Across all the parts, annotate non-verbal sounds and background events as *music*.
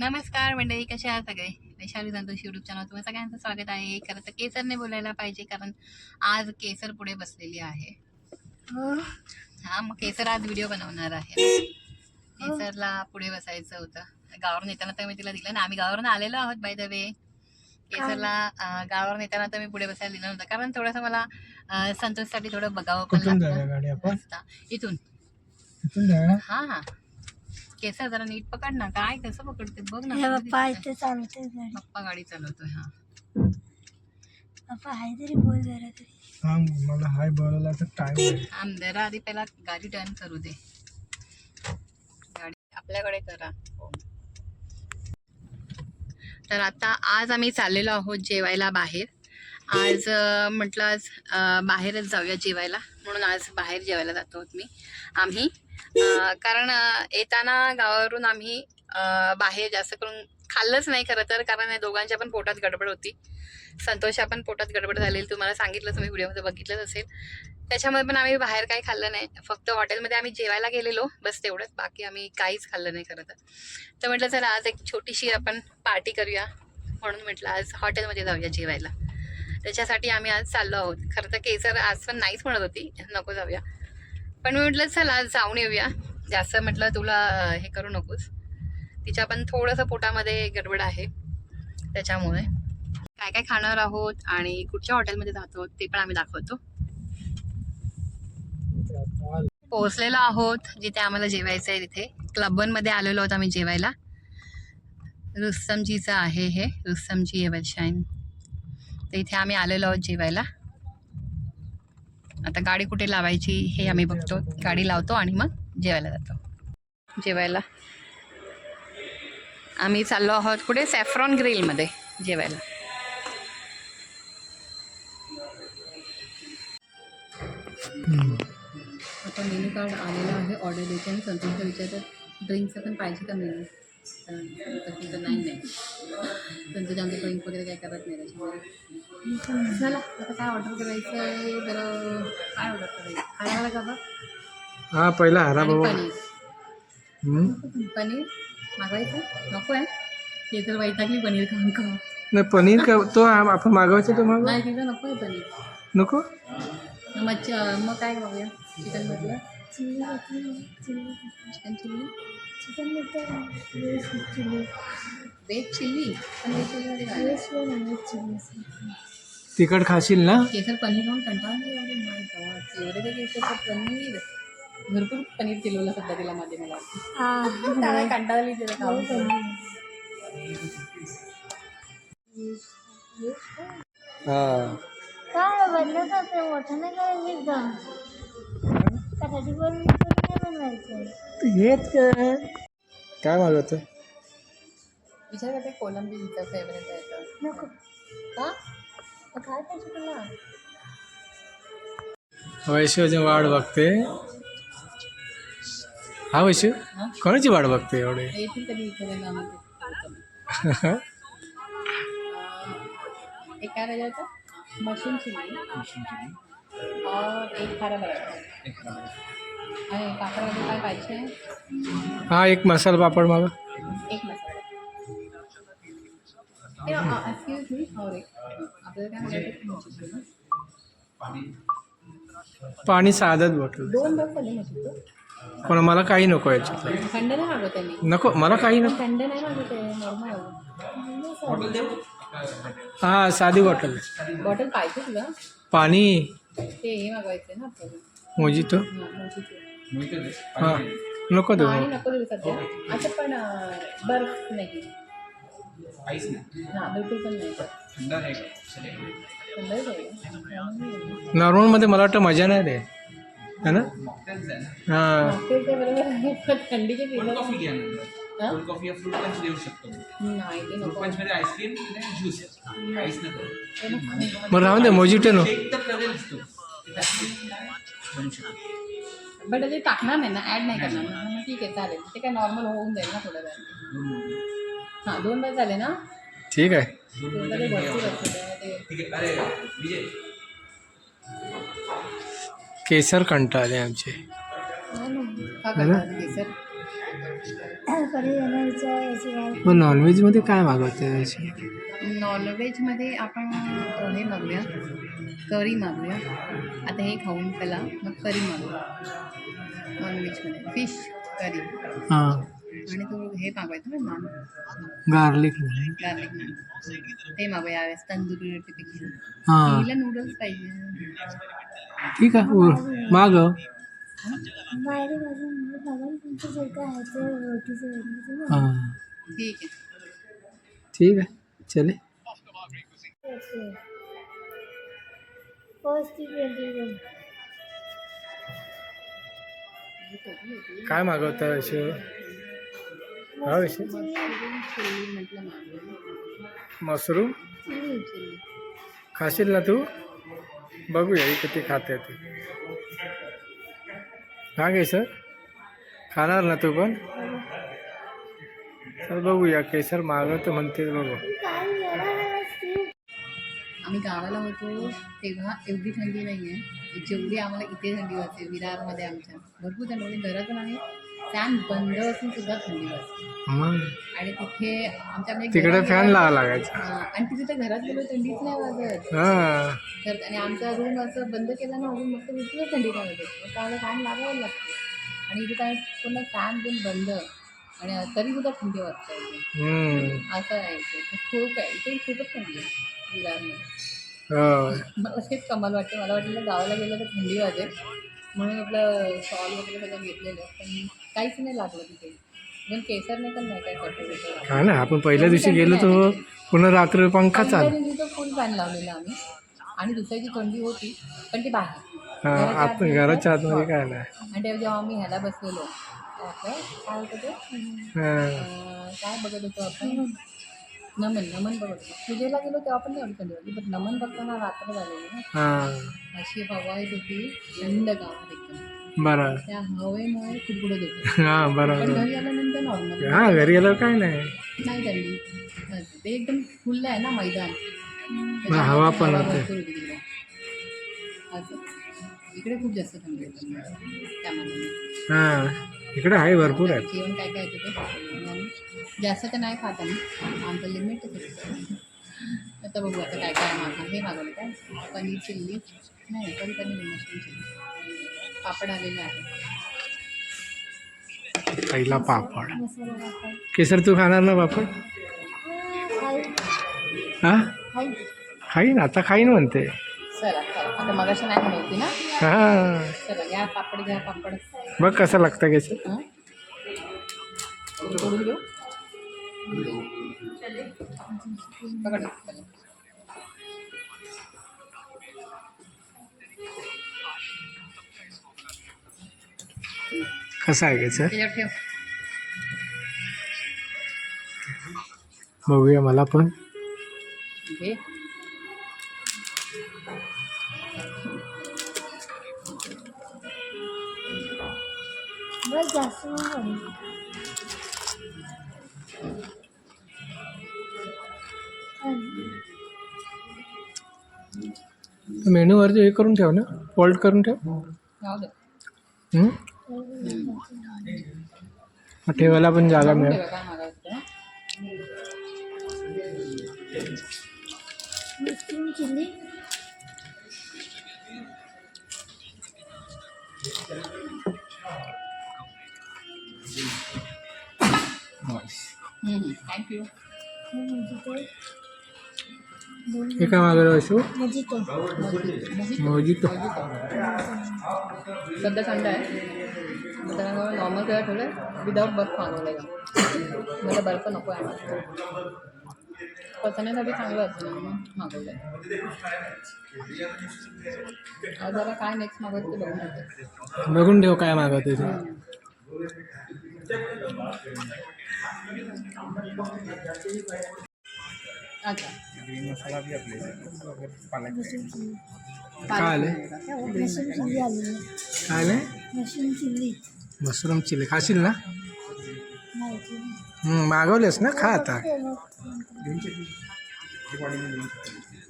नमस्कार मंडळी कसे आहात सगळे? वैशाली संतोष युट्यूब चॅनल तुम्ही सगळ्यांचं स्वागत आहे. खरं तर केसरने बोलायला पाहिजे कारण आज केसर पुढे बसलेली आहे. हा. मग केसर आज व्हिडिओ बनवणार आहे. केसरला पुढे बसायचं होतं. गावावरून येताना तर मी तिला दिलं ना आम्ही गावावरून आलेलो आहोत बाय द वे केसरला गावावरून येताना तर मी पुढे बसायला दिलं नव्हतं. कारण थोडंसं मला संतोषसाठी थोडं बघावं पण लागतं. इथून. हा हा. केसर जरा नीट पकड ना. काय कसं पकडते बघ ना. हे कसं पप्पा. इथे चालते गाडी पप्पा गाडी चालवतोय हा. पप्पा हाय तरी बोल जरा तरी. हा मला हाय बोलायला तर टाइम आम जरा आधी पहिला गाडी टर्न करू दे. गाडी आपल्याकडे करा. हो. तर आता आज आम्ही चाललेलो आहोत जेवायला बाहेर. आज अं, म्हटलं आज अं, बाहेरच जाऊया जेवायला. म्हणून आज बाहेर जेवायला जातो आहोत मी. आम्ही कारण येताना गावावरून आम्ही बाहेर जास्त करून खाल्लंच नाही खरं तर कारण या दोघांच्या पण पोटात गडबड होती. संतोषा पण पोटात गडबड झालेली. तुम्हाला सांगितलं तुम्ही व्हिडिओमध्ये बघितलंच असेल. त्याच्यामध्ये पण आम्ही बाहेर काही खाल्लं नाही. फक्त हॉटेलमध्ये आम्ही जेवायला गेलेलो. बस तेवढंच. बाकी आम्ही काहीच खाल्लं नाही खरं तर. तर म्हटलं चला आज एक छोटीशी आपण पार्टी करूया. म्हणून म्हटलं आज हॉटेलमध्ये जाऊया जेवायला. त्याच्यासाठी आम्ही आज चाललो आहोत. खरं तर केसर आज पण नाहीच म्हणत होती. नको जाऊया. पण मी म्हटलं चला जाऊन येऊया. जास्त म्हटलं तुला हे करू नकोस. तिच्या पण थोडंसं पोटामध्ये गडबड आहे. त्याच्यामुळे. काय काय खाणार आहोत आणि कुठच्या हॉटेलमध्ये जातो ते पण आम्ही दाखवतो. पोहोचलेलो आहोत जिथे आम्हाला जेवायचं आहे तिथे. क्लबनमध्ये आलेलो आहोत आम्ही जेवायला. रुस्तमजीचं आहे हे रुस्तमजी एव्हरशाईन तर इथे आम्ही आलेलो आहोत जेवायला. आता गाडी कुठे लावायची हे आम्ही बघतो. गाडी लावतो आणि मग जेवायला जातो. जेवायला. आम्ही चाललो आहोत कुठे? सॅफ्रॉन ग्रिलमध्ये जेवायला. आता मेन्यू कार्ड आलेलं आहे. ऑर्डर द्यायची आणि संतोषला विचारतात ड्रिंक्स पण पाहिजे का मेन्यू तर नाही नाही संतोष आमचं ड्रिंक वगैरे काय करत नाही त्याच्यामुळे चला आता काय ऑर्डर करायचं आहे तर काय ऑर्डर करायचं खायला का बघ हा पहिला हरा बाबा पनीर. मागवायचं? नको आहे? ते तर वैतागली पनीर खाऊन खाऊन. नाही पनीर का तो आ- आपण मागवायचं तो मागव. नाही तिथं नको आहे पनीर. नको? मग मच्छी मग काय मागूया chicken chilli chicken chilli? Chicken chilli veg chilli काय तिखट खाशील ना? केसर पनीर खाऊन कंटाळा नाही अरे माय गॉड एवढे ते केसर पनीर. भरपूर पनीर किलोला सध्या तिला मध्ये मला वाटतं. काय कंटाळली तिला खाऊन. हा काय मोठं नाही पण नाही बनवायचं हेच काय? काय मागवतो विचार करते कोलंबी हिचा फेवरेट आहे तर. नको. का? काय पाहिजे तुला? वैशिवची वाट बघते. हा वैशिव हा? कोणाची वाट बघते एवढे? एक मशरूम चिल्ली और एक हरा बटाटा आणि पापडमध्ये काय पाहिजे हा एक मसाला पापड मागा एक मसाला एक्सक्यूज मी और एक आपल्याला काय माहिती पाणी साधत बॉटल दोन पण मला काही नको याच्यात. थंड नाही मागवत आहे मी नको मला काही नको. थंड नाही मागवत आहे नॉर्मल हा साधी बॉटल. बॉटल पाहिजे तुला? पाणी. ते हे मागवायचं आहे ना आपल्याला. मोजितो हां हा. नको देऊ. पाणी नको देऊ सध्या. असं पण अं, बर्फ नाही. हां बिलकुल पण नाही. थंड आहे थोडं. नॉर्मलमध्ये मला वाटतं मजा नाही रे. है ना? हा. ते ते बरोबर आहे पण थंडीचे पिलं हां? कोल्ड कॉफी या फ्रूट पंच देऊ शकतो नाही ते नको. पंच मध्ये आईस्क्रीम आणि ज्यूस काहीच नको. ते नको. मग राहून दे मोजिटो नो. एक तर करेलच तो. ते त्यात बनू शकतो. बट ते टाकणार नाही ना ॲड नाही करणार. ना मग ठीक आहे चालेल. ते काय नॉर्मल होऊन जाईल ना थोड्या वेळाने. हां दोन तास झाले ना? ठीक आहे. दोन तास भरपूर असतं ते ठीक आहे. अरे विजय. केसर कंटाळले आमचे. का करतात केसर. *coughs* मग नॉनव्हेजमध्ये काय मागवते? अशी नॉनव्हेजमध्ये आपण हे मागूया. करी मागूया. आता हे खाऊन पहिला मग करी मागूया. नॉनव्हेजमध्ये फिश करी हां. आणि तो हे मागवायचं ना नान गार्लिक गार्लिक नान ते मागूया यावेळेस तंदुरी हां. तिला नूडल्स पाहिजे. ठीक आहे मागव. बाहेर बघा आहे ते रोटीचं हां. ठीक आहे ठीक चले. फर्स्ट टी ट्वेंटी वन काय मागवता अशी? हा विषय? मशरूम? खाशील ना तू? बघूया इथे किती खाते ते हा सर? खाणार ना तू पण? तर बघूया केसर मागवतं म्हणते बघू. आम्ही गावाला होतो तेव्हा एवढी थंडी नाही आहे जेवढी आम्हाला इथे थंडी वाटते विरारमध्ये आमच्या. भरपूर थंडी म्हणजे घरातून आम्ही फॅन बंद असून सुद्धा थंडी वाजते आणि तिथे आमच्याकडे तिकडे फॅन लावा लागायचा. आणि तिथे तर घरात गेलो थंडीच नाही वाजत. हां. तर आणि आमचा रूम असं बंद केला ना अजून मग बिलकुल थंडी नाही वाजत. त्यावेळेला फॅन लावावं लागते. आणि इथे काय पूर्ण फॅन बिन बंद. आणि तरी सुद्धा थंडी वाजते. असं आहे खूप आहे. इथे खूपच थंडी आहे. विरारमध्ये हो. मला तेच कमाल वाटते. मला वाटलं गावाला गेलं तर थंडी वाजेल. म्हणून आपलं शॉल वगैरे सगळं घेतलेलं. पण काहीच नाही लागलं तिथे. पण केसरने पण नाही काय करतो हा ना आपण पहिल्या दिवशी गेलो तो पुन्हा रात्र पंखा चाल. तिथं फुल फॅन लावलेला आम्ही. आणि दुसऱ्याची थंडी होती पण ती बाहेर. हा घराच्या आत आतमध्ये घराच्या आतमध्ये काय नाही आणि तेव्हा जेव्हा आम्ही ह्याला बसलेलो आपलं काय होतं ते? हां. अं, काय बघत होतो आपण? नमन नमन बघत होतो. पूजेला गेलो तेव्हा पण नाही एवढी थंडी होती पण नमन बघताना रात्र झालेली ना. हां. अशी हवा येत होती थंड गावात एकदम. बरं. त्या हवेमुळे हां पण बरोबर घरी आल्यानंतर नॉर्मल हां घरी गेल्यावर काय नाही. नाही थंडी. ते एकदम खुल्लं आहे ना मैदान. हवा पण होते. भरपूर होती तिकडे. असं. इकडे खूप जास्त थंडी होती. हां इकडे आहे भरपूर आहे जेवण काय काय येतं ते? आणि जास्त तर नाही खात आम्ही. आमचं लिमिट आता बघू आता काय काय मागवलं. हे मागवलं काय? पनीर चिल्ली. नाही पनीर पनीर मशरूम चिल्ली. पापड आलेले आहे पहिला पापड. केसर तू खाणार ना पापड? खाई हां? खाई खाईन आता खाईन म्हणते. हां. बघ कसं लागतं केसर. हं? कसं आहे ठेव. बघूया मला पण. मेनूवरती हे करून ठेव ना. फोल्ड करून ठेव. ठेवायला पण जागा मिळेल ठेवा, काय मागायचं मशरूम चिली थँक्यू मजितो दोन हे काय मागवलं अशू? मजितो. सध्या थंड आहे. त्याच्यामुळे नॉर्मल काय ठेवलं विदाऊट बर्फ मागवलं का मला बर्फ नको आहे पचण्यासाठी चांगलं असतं म्हणून मागवलं आज जरा काय नेक्स्ट मागवतं ते बघून बघून ठेव काय मागवते ते. अच्छा. मशरूम काय आले? मशरूम चिली आलेली काय मशरूम चिली मशरूम चिली खाशील ना? माहिती हं, मागवलेस ना? खा आता. नाही.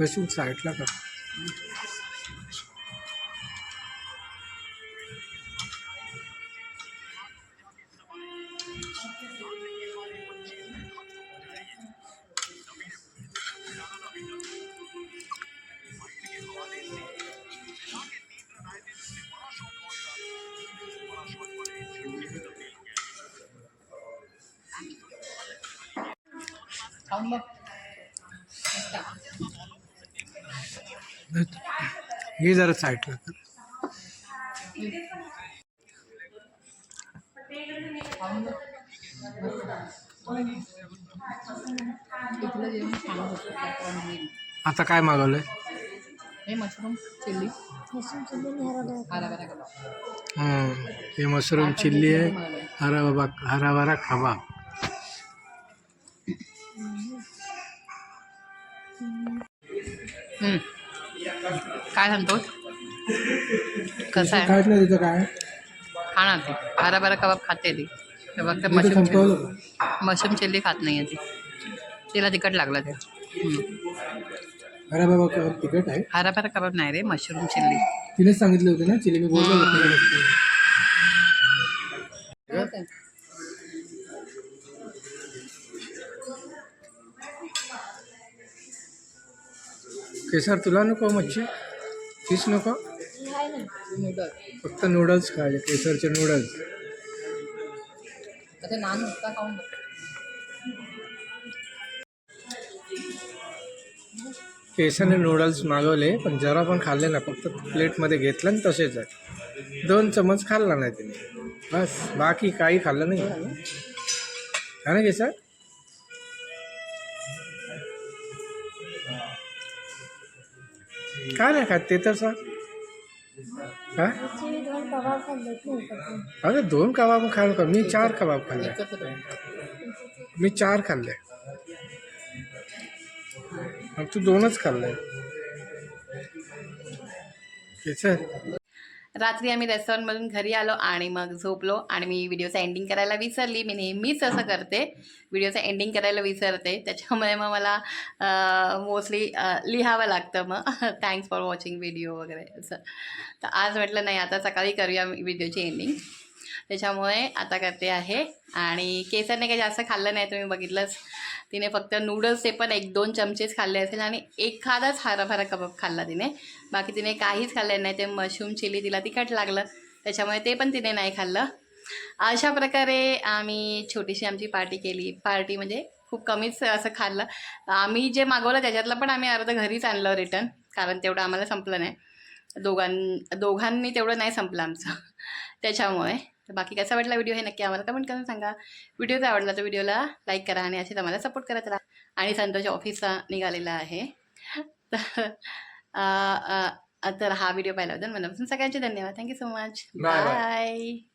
बसून साईडला कर. खाऊन बघ हे जरा साईडला आता काय मागवलंय? हे मशरूम चिल्ली हं. मशरूम चिल्ली आहे. हरा बाबा हरा काय सांगतो कसं आहे? नाही तिथं काय? खाणार ती. हरा भरा कबाब खाते ती. ते फक्त मशरूम संपवलं मशरूम चिल्ली खात नाही आहे ती. तिला तिखट लागलं ते. हम्म. अरे बाबा कबाब तिखट आहे. हरा भरा कबाब नाही रे मशरूम चिल्ली. तिनेच सांगितले होते ना चिली मी बोललो होतो. केसर तुला नको मच्छी. फिश नको. फक्त नूडल्स खायचे केसरचे नूडल्स. केसरने नूडल्स मागवले पण जरा पण खाल्ले ना फक्त प्लेटमध्ये घेतलं आणि तसेच आहे. दोन चमच खाल्ला नाही तिने. बस बाकी काही खाल्लं नाही. हा ना केसर? काय नाही खात ते तर सांग हा? त्याची मी दोन कबाब खाल्लेत नाही का अरे दोन कबाब खाल का मी चार कबाब खाल्ले एकच होतं. मी चार खाल्ले मग तू दोनच खाल्ले केसर रात्री आम्ही रेस्टॉरंटमधून घरी आलो आणि मग झोपलो आणि मी व्हिडिओचं एंडिंग करायला विसरली. मी नेहमीच असं करते. व्हिडिओचं एंडिंग करायला विसरते. त्याच्यामुळे मग मला मोस्टली लिहावं लागतं मग. थँक्स फॉर वॉचिंग व्हिडिओ वगैरे असं. तर आज म्हटलं नाही आता सकाळी करूया व्हिडिओची एंडिंग त्याच्यामुळे आता करते आहे. आणि केसरने काही जास्त खाल्लं नाही तुम्ही बघितलंच. तिने फक्त नूडल्सचे पण एक दोन चमचेच खाल्ले असेल आणि एखादाच हराभरा कबाब खाल्ला तिने. बाकी तिने काहीच खाल्लं नाही ते मशरूम चिली तिला तिखट लागलं. त्याच्यामुळे ते पण तिने नाही खाल्लं. अशा प्रकारे आम्ही छोटीशी आमची पार्टी केली. पार्टी म्हणजे खूप कमीच असं खाल्लं. आम्ही जे मागवलं त्याच्यातलं पण आम्ही अर्धं घरीच आणलं रिटर्न कारण तेवढं आम्हाला संपलं नाही. दोघां दोघांनी तेवढं नाही संपलं आमचं. त्याच्यामुळे तर बाकी कसा वाटला व्हिडिओ हे नक्की आम्हाला कमेंट करून सांगा. व्हिडिओ जर आवडला तर व्हिडिओला लाईक करा आणि असेच आम्हाला सपोर्ट करत राहा. आणि संतोष ऑफिसला निघालेला आहे. तर हा व्हिडिओ पाहिल्याबद्दल मनापासून सगळ्यांचे धन्यवाद. Thank you so much. बाय